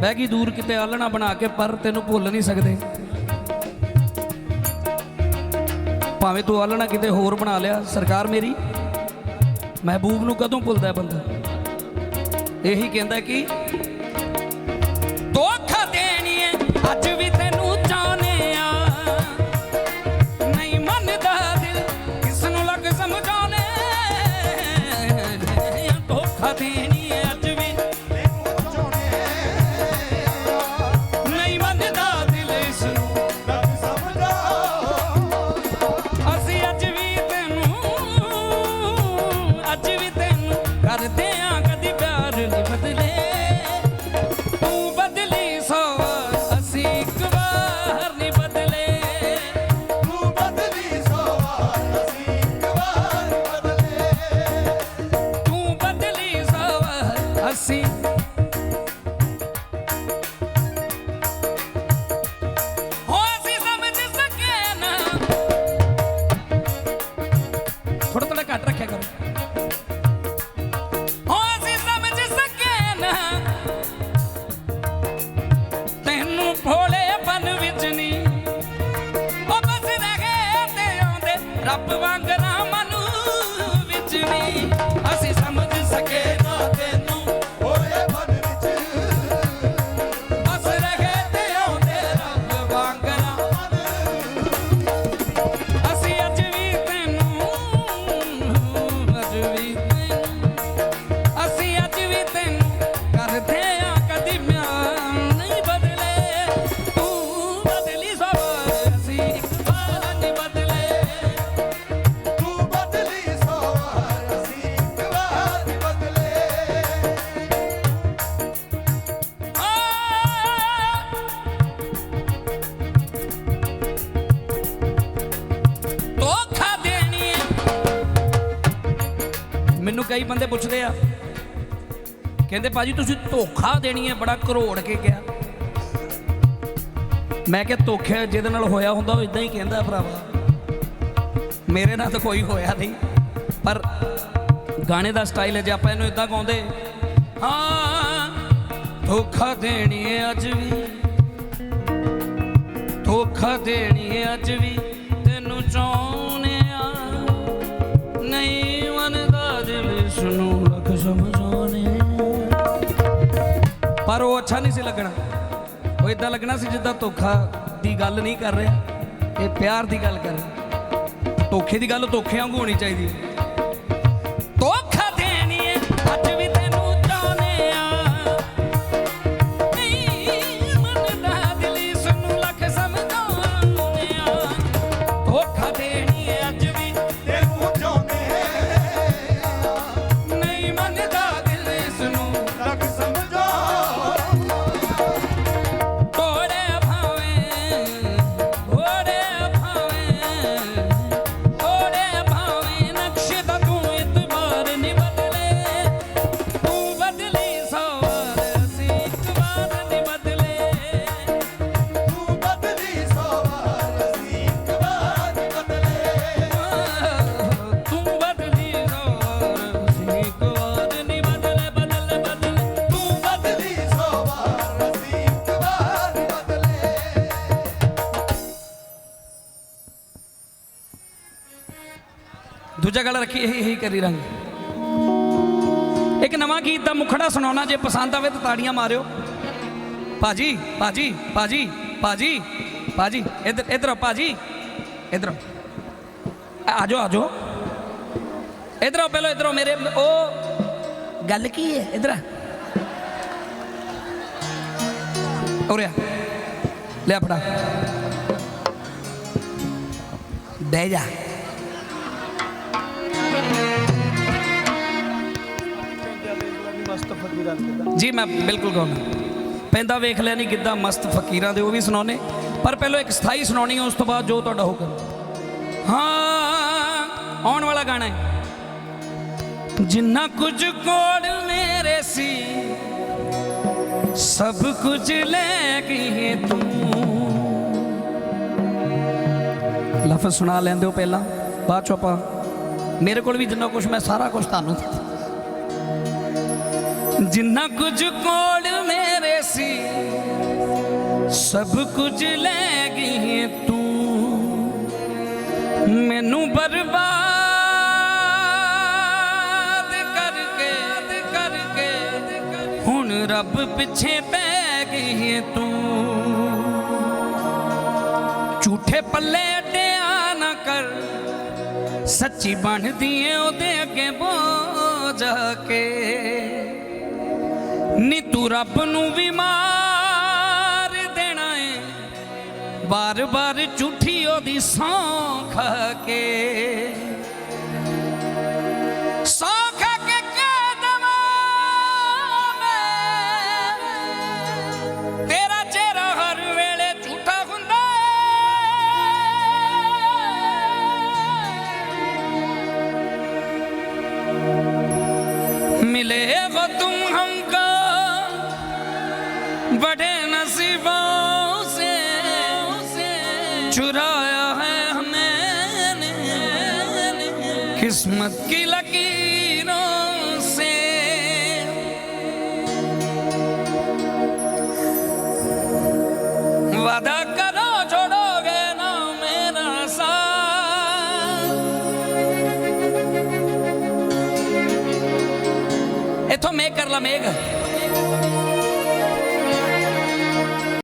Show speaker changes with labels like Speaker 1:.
Speaker 1: ਬਹਿ ਗਈ ਦੂਰ ਕਿਤੇ ਆਲਣਾ ਬਣਾ ਕੇ, ਪਰ ਤੈਨੂੰ ਭੁੱਲ ਨਹੀਂ ਸਕਦੇ। ਭਾਵੇਂ ਤੂੰ ਆਲਣਾ ਕਿਤੇ ਹੋਰ ਬਣਾ ਲਿਆ, ਸਰਕਾਰ ਮੇਰੀ ਮਹਿਬੂਬ ਨੂੰ ਕਦੋਂ ਭੁੱਲਦਾ ਬੰਦਾ? ਇਹੀ ਕਹਿੰਦਾ ਕਿ ਧੋਖਾ ਦੇਣੀਏ ਅੱਜ ਵੀ ਤੈਨੂੰ ਚਾਹਨੇ ਆ ਨਹੀਂ ਮੰਨਦਾ ਦਿਲ, ਕਿਸ ਨੂੰ ਲੱਗ ਸਮਝਾਉਣੇ? ਧੋਖਾ ਦੇਣੀ ਵਾਰ, ਅਸੀਂ ਹੋ ਸਮਝ ਸਕੇ ਨਾ ਥੋੜਾ ਥੋੜਾ ਘੱਟ ਰੱਖਿਆ ਕਰੋ ਹੋ ਅਸੀਂ ਕਈ ਬੰਦੇ ਪੁੱਛਦੇ ਆ। ਕਹਿੰਦੇ, ਭਾਜੀ, ਤੁਸੀਂ ਧੋਖਾ ਦੇਣੀ ਹੈ, ਬੜਾ ਕਰੋੜ ਕੇ ਕਿਹਾ ਮੈਂ ਕਿਹਾ, ਧੋਖਾ ਜਿਹਦੇ ਨਾਲ ਹੋਇਆ ਹੁੰਦਾ, ਉਹ ਇਦਾਂ ਹੀ ਕਹਿੰਦਾ ਭਰਾਵਾ। ਮੇਰੇ ਨਾਲ ਤਾਂ ਕੋਈ ਹੋਇਆ ਨਹੀਂ, ਪਰ ਗਾਣੇ ਦਾ ਸਟਾਈਲ ਹੈ, ਜੇ ਆਪਾਂ ਇਹਨੂੰ ਇਦਾਂ ਗਾਉਂਦੇ, ਹਾਂ, ਧੋਖਾ ਦੇਣੀ ਹੈ ਅੱਜ ਵੀ। ਧੋਖਾ ਦੇਣੀ ਹੈ ਅੱਜ ਵੀ, ਤੈਨੂੰ ਚਾਹੁੰਨੇ ਪਰ ਉਹ ਅੱਛਾ ਨਹੀਂ ਸੀ ਲੱਗਣਾ। ਉਹ ਇਦਾਂ ਲੱਗਣਾ ਸੀ ਜਿੱਦਾਂ ਧੋਖਾ ਦੀ ਗੱਲ ਨਹੀਂ ਕਰ ਰਿਹਾ ਇਹ ਪਿਆਰ ਦੀ ਗੱਲ ਕਰ ਰਿਹਾ। ਧੋਖੇ ਦੀ ਗੱਲ ਧੋਖੇ ਵਾਂਗੂ ਹੋਣੀ ਚਾਹੀਦੀ ਹੈ। ਦੂਜਾ ਗੱਲ ਰੱਖੀ, ਇਹੀ ਇਹੀ ਕਰੀ ਰੰਗ। ਇੱਕ ਨਵਾਂ ਗੀਤ ਦਾ ਮੁਖੜਾ ਸੁਣਾਉਣਾ, ਜੇ ਪਸੰਦ ਆਵੇ ਤਾਂ ਤਾੜੀਆਂ ਮਾਰਿਓ। ਭਾਜੀ ਭਾਜੀ ਭਾਜੀ ਭਾਜੀ ਭਾਜੀ, ਇੱਧਰ ਇੱਧਰ ਭਾਜੀ, ਇੱਧਰ। ਆਓ। ਆ ਆਜੋ ਆਜੋ ਇੱਧਰ ਪਹਿਲਾਂ, ਇੱਧਰ ਮੇਰੇ ਉਹ ਗੱਲ ਕੀ ਹੈ? ਇੱਧਰ ਆ। ਲੈ ਫੜਾ। ਬਹਿ ਜਾ। ਜੀ, ਮੈਂ ਬਿਲਕੁਲ ਗਾਉਣਾ ਪੈਂਦਾ ਵੇਖ ਲਿਆ ਨਹੀਂ ਕਿੱਦਾਂ ਮਸਤ ਫਕੀਰਾਂ ਦੇ, ਉਹ ਵੀ ਸੁਣਾਉਨੇ ਪਰ ਪਹਿਲਾਂ ਇੱਕ ਸਥਾਈ ਸੁਣਾਉਣੀ ਹੈ ਉਸ ਤੋਂ ਬਾਅਦ ਜੋ ਤੁਹਾਡਾ ਹੁਕਮ ਹਾਂ, ਆਉਣ ਵਾਲਾ ਗਾਣਾ ਹੈ। ਜਿੰਨਾ ਕੁਝ ਕੋੜ ਮੇਰੇ ਸੀ, ਸਭ ਕੁਝ ਲੈ ਗਈ ਤੂੰ। ਲਫ਼ਜ਼ ਸੁਣਾ ਲੈਂਦੇ ਹੋ ਪਹਿਲਾਂ, ਬਾਅਦ ਚੋਂ ਆਪਾਂ। ਮੇਰੇ ਕੋਲ ਵੀ ਜਿੰਨਾ ਕੁਝ ਮੈਂ ਸਾਰਾ ਕੁਝ ਤੁਹਾਨੂੰ ਦਿੱਤਾ। ਜਿੰਨਾ ਕੁਝ ਕੋਲ ਮੇਰੇ ਸੀ, ਸਭ ਕੁਝ ਲੈ ਗਈ ਏ ਤੂੰ। ਮੈਨੂੰ ਬਰਬਾਦ ਕਰਕੇ ਕਰਕੇ ਹੁਣ ਰੱਬ ਪਿੱਛੇ ਪੈ ਗਈ ਏ ਤੂੰ। ਝੂਠੇ ਪੱਲੇ ਅੱਡਿਆ ਨਾ ਕਰ, ਸੱਚੀ ਬਣਦੀ ਏ ਉਹਦੇ ਅੱਗੇ ਬੋ ਜਾ ਕੇ। ਨੀ ਤੂੰ ਰੱਬ ਨੂੰ ਵੀ ਮਾਰ ਦੇਣਾ ਏ। ਬਾਰ-ਬਾਰ ਝੂਠੀ ਉਹਦੀ ਸੌਂ ਕੇ। ਸੌਂ ਕੇ ਕਹਿ ਦਵਾਂ ਤੇਰਾ ਚਿਹਰਾ ਹਰ ਵੇਲੇ ਝੂਠਾ ਹੁੰਦਾ ਮਿਲੇ ਵੋ ਹਮ बड़े नसीबों से चुराया है हमें किस्मत की लकीरों से वादा करो छोड़ोगे ना मेरा साथ इथों मेघ कर ला मेघ